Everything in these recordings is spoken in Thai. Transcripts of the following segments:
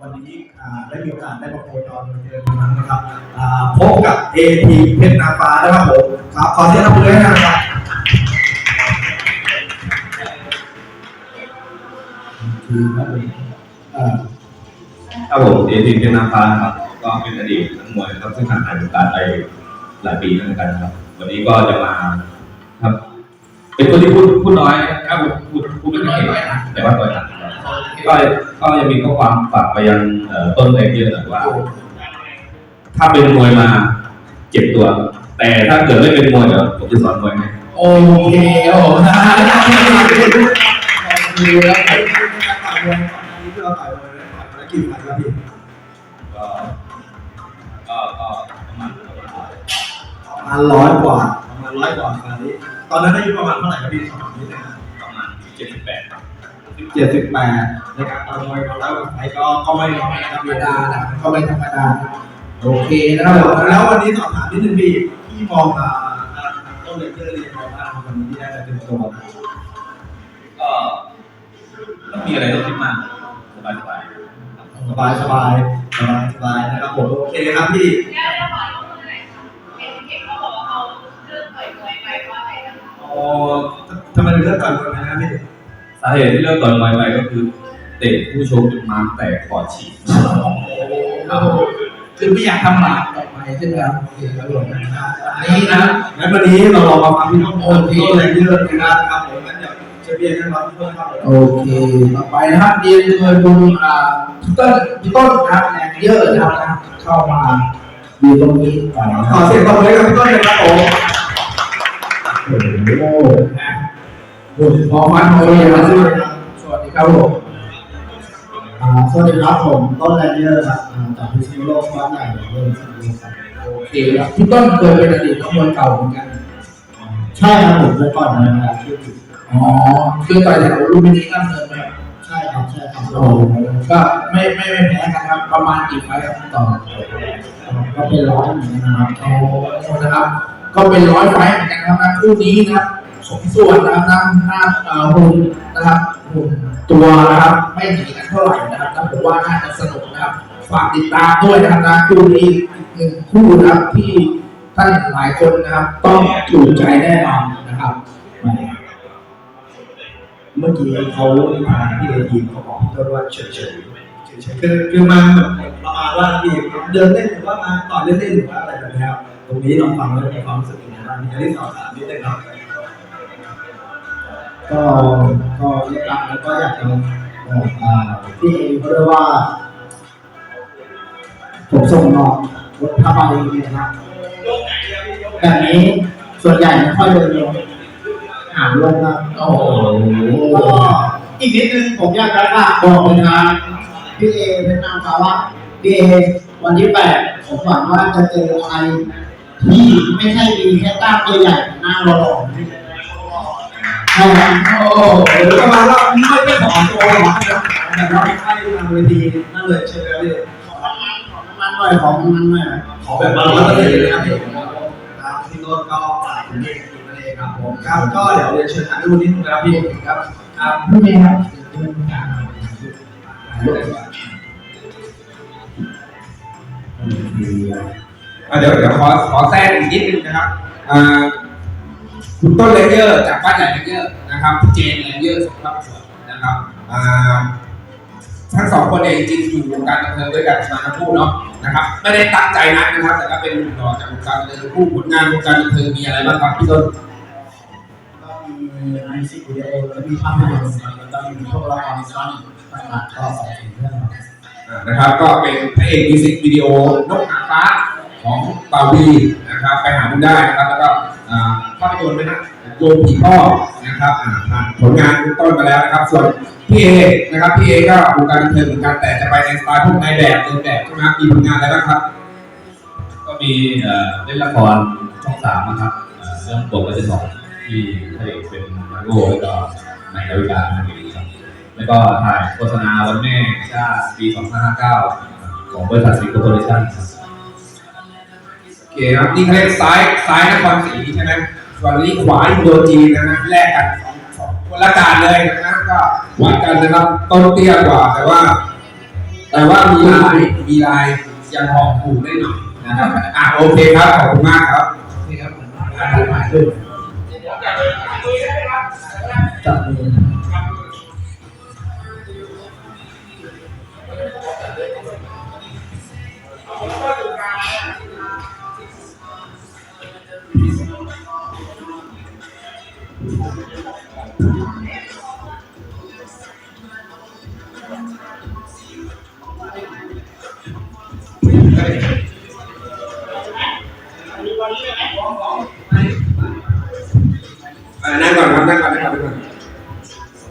วันนี้ได้มีโอกาสได้มาโคจรเจอกันครั้งนะครับพบกับ AT เพชรนาฟ้านะครับผมครับขอเสียงปรบมือให้นะครับคือครับผมอ่าครับผมเอทีเป็นนาฟ้าครับ ก็เป็นอดีตนักมวยนะครับซึ่งห่างหายวงการไปหลายปีแล้วเหมือนกันครับ วันนี้ก็จะมาครับ เป็นคนที่พูดพูดน้อยครับพูดพูดไม่เก่งแต่ว่าต่อยหนัก ก็ก็ยังมีข้อความฝากไปยังต้นเลเยอร์หน่อยว่า ถ้าเป็นมวยมาเจ็บตัว แต่ถ้าเกิดไม่เป็นมวยเดี๋ยวผมจะสอนมวยให้โอเคโอ้นะฮะแล้วก็ที่เราต่อยมวยได้ต่อยมาแล้วกี่วันครับพี่ก็ก็ก็ประมาณประมาณร้อยกว่าประมาณร้อยกว่าคราวนี้ ตอนนั้นอายุประมาณเท่าไหร่ครับพี่สมัยนี้นะประมาณเจ็ดสิบแปดครับ เจ็ดสิบแปดในการต่อยมวยของเราไทยก็ก็ไม่น้อยนะครับธรรมดานะก็ไม่ธรรมดา โอเคนะครับผมแล้ววันนี้สอบถามนิดนึงพี่พี่มองอ่าต้นเลเจอร์เรียนมองว่าวันนี้ที่ได้เป็นตัวก็ไม่มีอะไรต้องคิดมากสบายสบายสบายสบายสบายสบายนะครับผมโอเคครับพี่เดี๋ยวจะขอดูหน่อยค่ะเห็นเห็นเขาบอกว่าเขาเลือกต่อยมวยไปเพราะอะไรนะคะอ๋อทำไมถึงเลือกก่อนคนนะพี่าเหตุที่เลิกต่อยมวยไปก็คือเตะผู้ชมจนม้ามแตกปอดฉีกคือไม่อยากทำบาปต่อไปใช่ไหมครับโอเคครับผมอันนี้นะงั้นวันนี้เราลองมาฟังพี่น้องโอนที่ต้นเลเจอร์นะครับผมงั้นเดี๋ยวเชฟเบียร์นะครับพี่ต้นครับผมโอเคต่อไปนะครับเรียนเชิญคุณอ่าพี่ต้นพี่ต้นนะครับแรงเยอะนะครับนะเข้ามาดูตรงนี้ก่อนนะขอเสียงปรบมือให้กับพี่ต้นเลยครับผม โอ้โหพอฟันโอ้ยมาด้วยนะสวัสดีครับผมอ่าสวัสดีครับผมต้นแรนเนอร์ครับอ่าจากพิษณุโลกบ้านใหญ่เรื่องพิษณุโลกครับโอเคครับพี่ต้นเคยเป็นอดีตนักมวยเก่าเหมือนกัน ใช่ครับผมเมื่อก่อนนะครับชื่อผิดอ๋อคือต่อยแถวลูมินีนั่นเลยไหมครับใช่ครับใช่ครับโอ้โหก็ไม่ไม่ไม่แพ้กันครับประมาณกี่ไฟล์ครับต่อก็เป็นร้อยเหมือนกันนะครับโอ้นะครับ ก็เป็นร้อยไฟล์เหมือนกันครับนะคู่นี้นะครับ สมส่วนนะครับนะหน้าเอ่อหุ่นนะครับหุ่นตัวนะครับไม่หนีกันเท่าไหร่นะครับแล้วผมว่าน่าจะสนุกนะครับฝากติดตามด้วยนะครับนะคู่นี้อีกหนึ่งคู่นะครับที่ท่านหลายคนนะครับ ต้องถูกใจแน่นอนนะครับ เมื่อกี้เขาทางพี่เอทีเขาบอกพี่ต้นว่าเฉยๆเฉยๆคือคือมาแบบประมาณว่าพี่เดินเล่นหรือว่ามาต่อเล่นๆหรือว่าอะไรแบบนี้ครับตรงนี้ลองฟังแล้วมีความรู้สึกยังไงบ้างอะไรที่สอบถามนิดนึงครับ ก็ก็เรียกรักแล้วก็อยากจะบอกอ่าพี่เขาด้วยกว่าผมส่งน้องรถผ้าบเนี่ยนะครับแบบนี้ส่วนใหญ่ไม่ค่อยเดินลงหาลงครับโอ้โหอีกนิดนึงผมอยากจะฝากบอกเลยนะพี่เอเป็นนางฟ้าว่าพี่เอวันที่แปดผมหวังว่าจะเจออะไรที่ไม่ใช่มีแค่กล้ามตัวใหญ่หน้าหล่อๆ โอ้โหประมาณว่าไม่ไม่ขอตัวหรอกนะแต่ว่าไม่ใช่ทางเวทีนั่นเลยใช่ไหมพี่มันหน่อยของมันหน่อยขอแบบมาร้อยเปอร์เซ็นต์เลยนะครับพี่ครับพี่ต้นก็ฝากถึงเอีกประเด็นครับผมครับก็เดี๋ยวเรียนเชิญทางนู้นนิดนึงนะครับพี่ครับครับพี่เมย์ครับอะเดี๋ยวเดี๋ยวขอขอแทรกอีกนิดนึงนะครับอ่า คุณต้นเลเยอร์จากบ้านใหญ่เลเยอร์นะครับพี่เจนเลเยอร์สุภาพสวยนะครับอ่าทั้งสองคนเนี่ยจริงๆอยู่วงการบันเทิงด้วยกันมาทั้งคู่เนาะนะครับไม่ได้ตั้งใจนัดนะครับ แต่ก็เป็นหนุ่มหล่อจากวงการบันเทิงทั้งคู่ผลงานวงการบันเทิงมีอะไรบ้างครับพี่ต้นก็มีมิวสิกวิดีโอแล้วมีภาพยนตร์แล้วก็มีพวกละครสั้นต่างๆก็สองถึงเรื่องครับอ่านะครับก็เป็นพระเอกมิวสิกวิดีโอนกหางฟ้าของบาวีนะครับไปหาดูได้นะครับ ยนตร์ด้วยนะโยมผีพ่อนะครับอ่าผ่านผลงานคุณต้นมาแล้วนะครับ ส่วนพี่เอนะครับพี่เอก็วงการบันเทิงเหมือนกันแต่จะไปในสไตล์พวกนายแบบเดินแบบใช่ไหมครับมีผลงานอะไรบ้างครับ ก็มีเอ่อเล่นละครช่องสามนะครับเอ่อเรื่องปกก็จะสองที่พระเอกเป็นมาโก้แล้วก็นายดาวิกานั่นเองครับแล้วก็ถ่ายโฆษณาวันแม่ชาติปี 2559 ของบริษัทสีโคโปรดักชั่นครับโอเคครับนี่เขาเรียกซ้ายซ้ายนครศรีใช่ไหม ส่วนนี้ขวาอินโดจีนนะฮะแลกกันสองคนละการเลยนะก็วัดกันนะครับต้นเตี้ยกว่า แต่ว่า แต่ว่ามีลายมีลายยังหอผูกได้หน่อยนะครับอะโอเคครับขอบคุณมากครับนี่ครับอ่านหมายด้วยจับมือ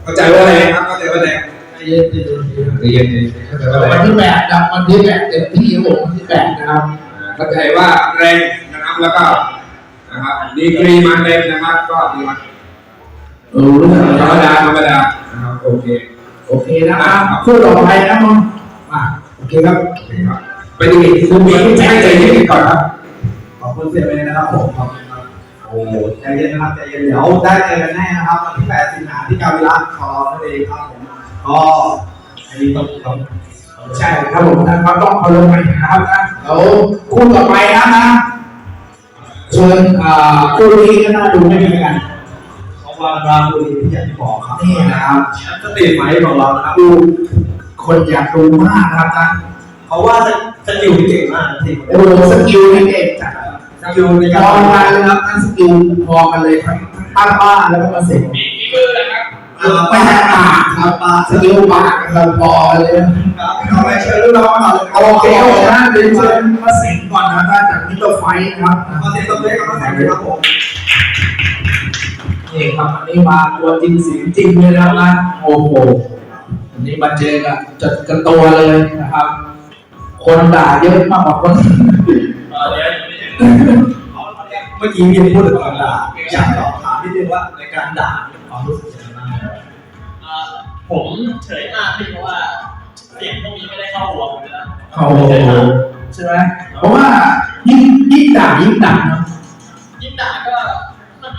เข้าใจว่าอะไรครับเข้าใจว่าอะไรใจเย็นใจเย็นใจเย็นๆเข้าใจว่าอะไรวันที่แปดครับวันที่แปดเต็มที่ครับผมวันที่แปดนะครับอ่าเข้าใจว่าแรงนะครับแล้วก็นะครับดีกรีมาเต็มนะครับก็ดีมารู้เรื่องธรแล้รวมนะดาธรรมดานะครับโอเค โอเคนะครับคู่ต่อไปนะมึงมาโอเคครับไปดีคุณมีให้ใจเย็นก่อนครับขอบคุณเสียเมย์นะครับผม ขอบคุณครับโอ้ใจเย็นนะครับใจเย็นเดี๋ยวได้เจอกันแน่นะครับวันที่8สิงหาที่การวิลาของเรานั่นเองครับผมก็อันนี้ต้องต้องใช่ครับผมนะครับต้องเอาลงไปนะครับนะเดี๋ยวคู่ต่อไปนะนะเชิญอ่าคู่นี้ก็น่าดูไม่ดีกันเพราะว่าราบุรีที่อยางที่บอกครับนี่นะครับสตรีทไฟท์ของเรานะครับดูคนอยากดูมากนะครับนะเพราะว่าสกิลที่เก่งมากจริงโอ้สกิลนี่เก่งจัด สกิลในพการอกันเลยครับทั้งสกิลพอกันเลยทั้งตั้งบ้านแล้วก็มาเสร็จมีมีมือนะครับเอ่อไม่ไม่ใช่ใช่ปากครับปากสกิลปากเราพอเลยครับเอาไปเชิญลูกน้องมาเลยโอเคครับผมนะเดี๋ยวเชิญมาสิงก่อนนะจากมิสเตอร์ไฟท์นะครับมาเสียงตบมือกับมาแสงเลยครับผมนี่ครับวันนี้มาตัวจริงเสียงจริงเลยนะครับนะโอ้โหวันนี้มาเจอกับจัดกันตัวเลยนะครับ คนด่าเยอะมากกว่าคนเออเดี๋ยวไม่ถึง เมื่อกี้มีพูดถึงการด่าอยากสอบถามนิดนึงว่าในการด่าความรู้สึกยังไงบ้างเอ่อผมเฉยมากพี่เพราะว่าเสียงพวกนี้ไม่ได้เข้าหัวผมเลยนะโอ้โหใช่ไหมเพราะว่ายิ่งยิ่งด่ายิ่งดังเนอะยิ่งด่าก็มัน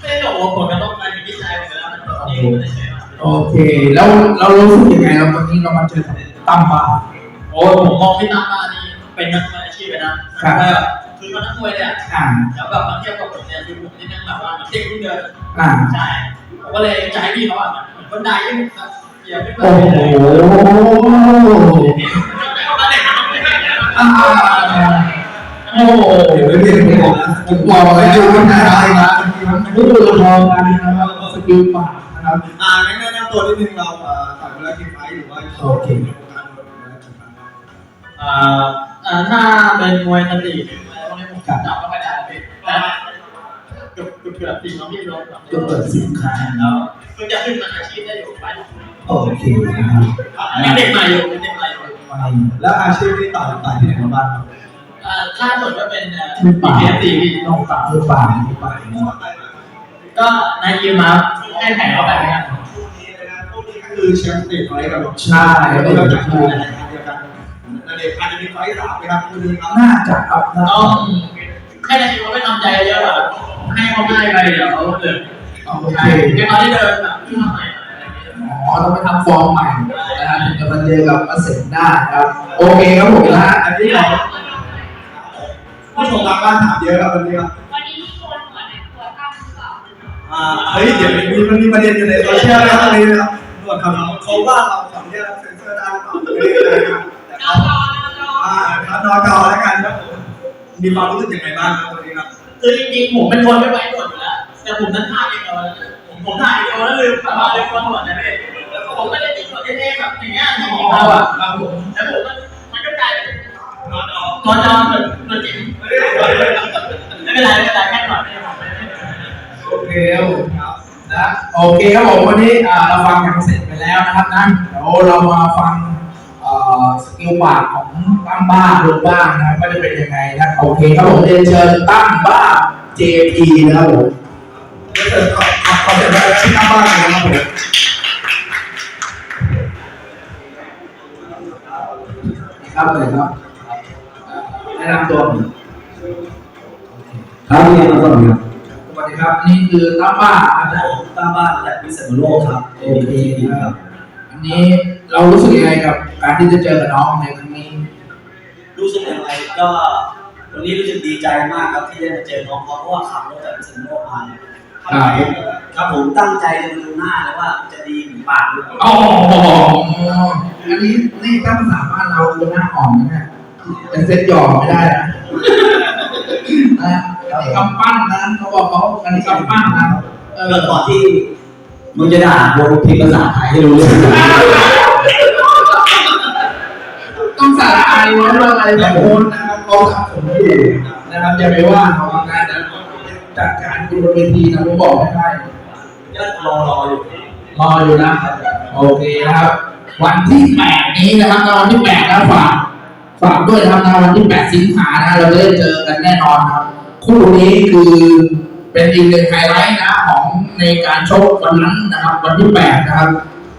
ไม่ได้บอกว่าผลกระทบอะไรกับพี่ชายผมเลยนะมันแบบนี้ไม่ได้เฉยมากโอเค แล้วเรารู้สึกยังไงเราวันนี้เรามาเจอกับตั้มบาโอ้ยผมมองพี่ตั้มมานี่เป็นนักมวยอาชีพเลยนะครับแบบ คือมันนักมวยเนี่ยอ่า แล้วแบบมาเทียบกับผมเนี่ยคือผมนี่นั่งแบบว่าเหมือนเด็กเพิ่งเดินอ่า ใช่ผมก็เลยจะให้พี่เขาอะเหมือนคนใดที่ผมแบบอย่าไปแบโอ้บโหอ่าโอ้โหเดี๋ยวไม่เรียนไม่บอกนะผมบอกเลยดูกันได้นะรู้ตัวทองกันนะครับสกิลปากนะครับอ่าแนะนำตัวนิดนึงเราเอ่อต่อยเวลากินไฟหรือว่าโอเค อ่าอ่าถ้าเป็นมวยสตรีทอะไรพวก นี้ผมจับไม่ค่อยได้พี่แต่เกือบเกือบเกือบสี่น้องพี่ลงแบบจะเปิดสินค้าแล้วเพิ่งจะขึ้นมาอาชีพได้อยู่ไปโอเคนะครับยังเด็กใหม่อยู่เป็นเด็กใหม่อยู่แล้วอาชีพที่ต่อยต่อยที่ไหนมาบ้างครับอ่าถ้าสมมติว่าเป็นเอ่อปีเอสสี่พี่ต้องปากด้วยปากด้วยปากก็นายยืมมาให้แผงเข้าไปเหมปูนี้เลยนะคู่นี้คือแชมป์ตรีทไฟท์กับใช่แล้วก็จัจะคู่ดในรายการเดียวกันนั่นเองอาจจะมีไฟท์สามไหมครับคู่นี้ครับน่าจะครับต้อง ให้นายยืมไม่ทำใจเยอะแบบให้เขาง่ายไปเดี๋ยวเขาเดินโอเคใช่เดี๋ยวเขาที่เดินแบบขึ้นมาใหม่อะไรอย่างเงี้ยอ๋อต้องไปทำฟอร์มใหม่นะครับถึงจะมาเจอกับมาเสร็จได้ครับโอเคครับผมนะฮะอันนี้เราผู้ชมทางบ้านถามเยอะครับวันนี้ครับวันนี้มีคนหัวไหนหัวตั้งหรือเปล่าอ่าเฮ้ยเดี๋ยวมีมันมีประเด็นอยู่ในโซเชียลนะครับตอนนี้นะครับส่วนคำเขาว่าเราขออนุญาตเซ็นเซอร์ได้หรือเปล่าไม่ได้เลยนะครับแต่นอเขาจอนอจออ่าครับนอกอแล้วกันครับผ มมีความรู้สึกยังไงบ้างครับวันนี้ครับคือจริงๆผมเป็นคนไม่ไว้หนวดอยู่แล้วแต่ผมนั้นถ่ายเองเอาผมผมถ่ายเองแล้วลืมแบบว่าลืมคนหนวดนะพี่ผมไม่ได้ติดหนวดเท่ๆแบบอย่างเงี้ยอย่างนี้เขาอะครับผมแล้วผมก็มันก็กลายเป็นนอนจอนอนจอนเหมือนเหมือนจริงไม่เป็นไรไม่เป็นไรแค่หนวดไม่เป็นไรโอเคครับผมนะโอเคครับผมวันนี้อ่าเราฟังกันเสร็จไปแล้วนะครับนะเดี๋ยวเรามาฟังเอ่อ สกิลปากของตั้มบ้าดูบ้างนะครับว่าจะเป็นยังไงนะโอเคครับผมเรียนเชิญตั้มบ้า JP นะครับผมขอเสร็จแล้วชิ้นหน้าบ้าเลยนะครับผมครับเลยครับแนะนำตัวหน่ครับเรียนมาก่อนครับสวัสดีครับนี่คือตั้มบ้าอาจารย์ตามบ้าจากพิษณุโลกครับ โอเคครับ อันนี้เรารู้สึกยังไงกับการที่จะเจอกับน้องในครั้งนี้ รู้สึกยังไงก็วันนี้รู้สึกดีใจมากครับที่ได้มาเจอน้องเขาเพราะว่าขับรถจากพิษณุโลกมาเนี่ยครับผมครับผมตั้งใจจะมาดูหน้าเลยว่าจะดีหรือเปล่าหรือเปล่าอ๋ออันนี้นี่ถ้าภาษาบ้านเราเป็นหน้าอ่อนนะเนี่ยจะเซ็ตหยอกไม่ได้นะนะอันนี้กำปั้นนะเขาบอกเขาอันนี้กำปั้นนะเอเอออก่อนที่ มึงจะด่าโบพิมพ์ภาษาไทยให้รู้เรื่องต้องสาระอะไรวะเรื่องอะไรแบบโอนนะครับเขาทำผมอยู่นะครับอย่าไปว่าเขาว่าการนะจัดการบนเวทีนะผมบอกไม่ได้ก็รอรออยู่รออยู่นะโอเคนะครับ วันที่แปดนี้นะครับวันที่แปดนะฝากฝากด้วยนะครับในวันที่แปดสิงหานะเราจะได้เจอกันแน่นอนครับคู่นี้คือ เป็นอีกหนึ่งไฮไลท์นะของในการชกวันนั้นนะครับ วันที่แปดนะครับ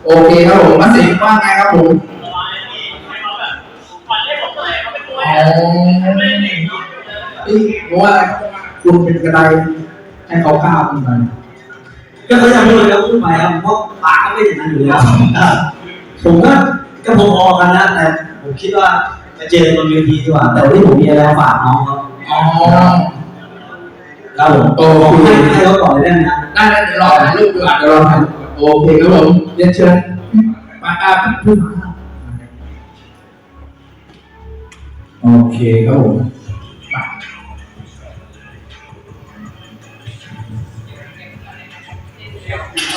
โอเคครับผมมาสิงห์ว่าไงครับผมสบายดีให้เขาแบบผ่อนให้ผมเลยเขาเป็นตัวอ๋เองอไม่ได้เด็กเนาะเอ้ยเพราะว่าคุณเป็นกระไดให้เขาก้าวขึ้นไปก็เขาจะพูดแล้วพูดไปครับเพราะปากก็ไม่อย่างนั้นอยู่แล้วผมก็ก็พอๆกันนะแต่ผมคิดว่าจะเจอบนเวทีดีกว่าแต่วันนี้ผมมีอะไรฝากน้องเขาอ๋อ ครับผมโอผมเคให้ให้เขาก่อนเลยได้ไหมครับได้ได้เดี๋ยวรอถ่ายรูปดีกว่าเดี๋ยวรอถ่ายรูปโอเคครับผมเรียนเชิญมาอ่าพี่โอเคครับผมมา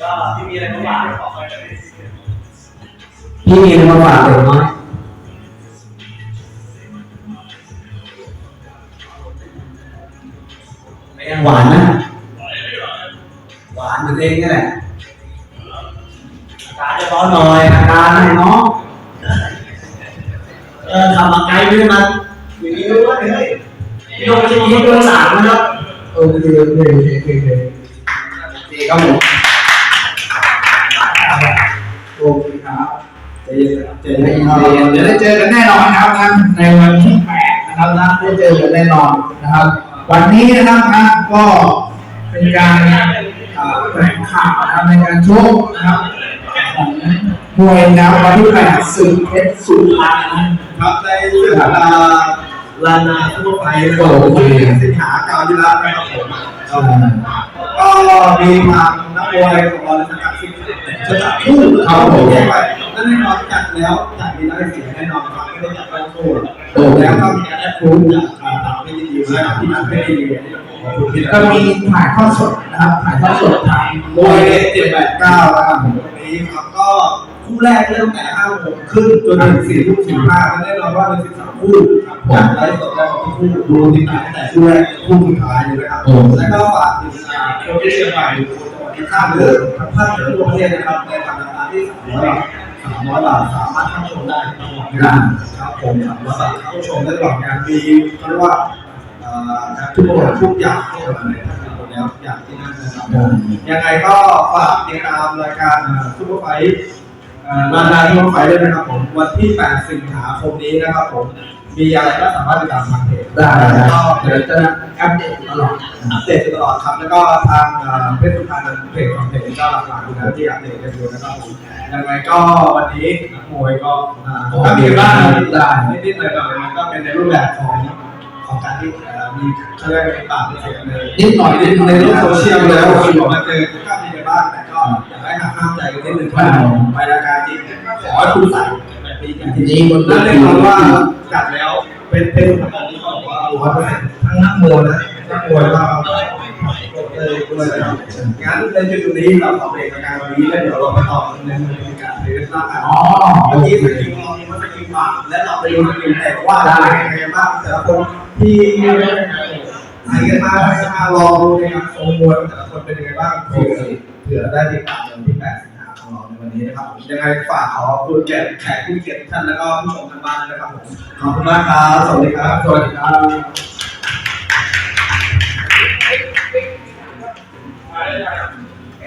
ก็พี่มีอะไรมาฝากพี่มีอะไรมาฝากเด็กน้อยไม่ ยังหวานนะ หวานเหมือนเองนี่แหละอาการจะร้อนหน่อยอาการให้น้องเออทำมาไกลไม่ได้มาอย่างนี้ด้วยเฮ้ยพี่โดนจะยิงโดนสามนะครับโอเคโอเคโอเคโอเคโอเคครับผมโอเคครับเจอเจอเดี๋ได้ยวยินเสียงได้เจอกันแน่นอนครับนะในวันที่แปดนะครับนะได้เจอกันแน่นอนนะครับ วันนี้นะครับนะก็เป็นการแถลงข่าวนะครับในการชกนะครับของมวยนะวันที่แปดศึกเพชรสุพรรณนะครับในเรื่องลานาทั่วไปนะครับสิงหาเกายุระนะครับผมก็มีทางนักมวยของเราสังกัดสิงหาจะจัดคู่เขาผมแยกไปและแน่นอนจัดแล้วจัดมีได้เสียแน่นอนครับไม่ได้จัดเป็นคู่แล้วก็มีการแอดพูดจาก อ่าต่างประเทศดีและที่นั่นไม่ดีขอบคุณที่ก็มีถ่ายทอดสดนะครับถ่ายทอดสดทางมวยเจ็ดแปดเก้านะครับผมวันนี้ครับก็คู่แรกเริ่มแต่ห้าโมงครึ่งจนถึงสี่ทุ่มสี่ห้าก็แน่นอนว่าเป็นสิบสามคู่ครับผมไลฟ์สดได้ของทุกคู่ดูติดตามตั้งแต่คู่แรกคู่สุดท้ายเลยนะครับแล้วก็ฝากถึงอ่าคนที่เชียงใหม่คนที่ข้ามเรือทั้งภาคเหนือทั่วประเทศนะครับในราคาที่สามร้อยบาทสามร้อยบาทสามารถเข้าชมได้ตลอดเวลาครับผมสามร้อยบาทเข้าชมได้ตลอดงานมีเขาเรียกว่าเอ่อ ทุกอย่างทุกอย่างที่เราเนี่ยหมดแล้วทุกอย่างที่นั่นนะครับผมยังไงก็ฝากติดตามรายการซูเปอร์ไฟท์รายการซูเปอร์ไฟท์ด้วยนะครับผมวันที่ 8 สิงหาคมนี้นะครับผมมีอะไรก็สามารถติดตามทางเพจได้แล้วคก็รับเดี๋ยวจะอัปเดตตลอดอัปเดตตลอดครับแล้วก็ทางเพจสุพรรณเพจของเพจเจ้าหลักๆอยู่แล้วที่อัปเดตกันอยู่นะครับผมยังไงก็วันนี้นักมวยก็ก็มีบ้างนิดๆหน่อยๆมันก็เป็นในรูปแบบของ ของการที่มีเขาเรียกว่าปากมีเสียงในนิดหน่อยนิดหน่อยในโลกโซเชียลแล้วคนบอกมาเจอก็มีกันบ้างแต่ก็อยากให้หักห้ามใจกันนิดนึงว่าไปรายการจริงขอให้คุณใส่แบบนี้กันทีนี้บนเวนั่นแน่ทีนอนว่าจัดแล้วเป็นเป็นสถานที่เขาบอกว่าร้อยเปอร์เซ็นต์ทั้งนักมวยนะนักมวยก็เลย ด้วยนะครับงั้นในจุดนี้เราขอเบรกรายการวันนี้แล้วเดี๋ยวเราไปต่อในบรรยากาศในเรื่องราวอ๋อเมื่อกี้สกิลเรามีมันสกิลปากและเราไปดูสกิลแต่ว่าได้ยังไงบ้างแต่ละคนที่ใครกันมาใครกันมารอดูนะครับโชว์มวยแต่ละคนเป็นยังไงบ้างเผื่อเผื่อได้ติดตามในวันที่8สิงหาคมของเราในวันนี้นะครับยังไงฝากขอบคุณแขกแขกผู้เกียรติท่านแล้วก็ผู้ชมทางบ้านนะครับผมขอบคุณมากครับสวัสดีครับสวัสดีครับ Yeah.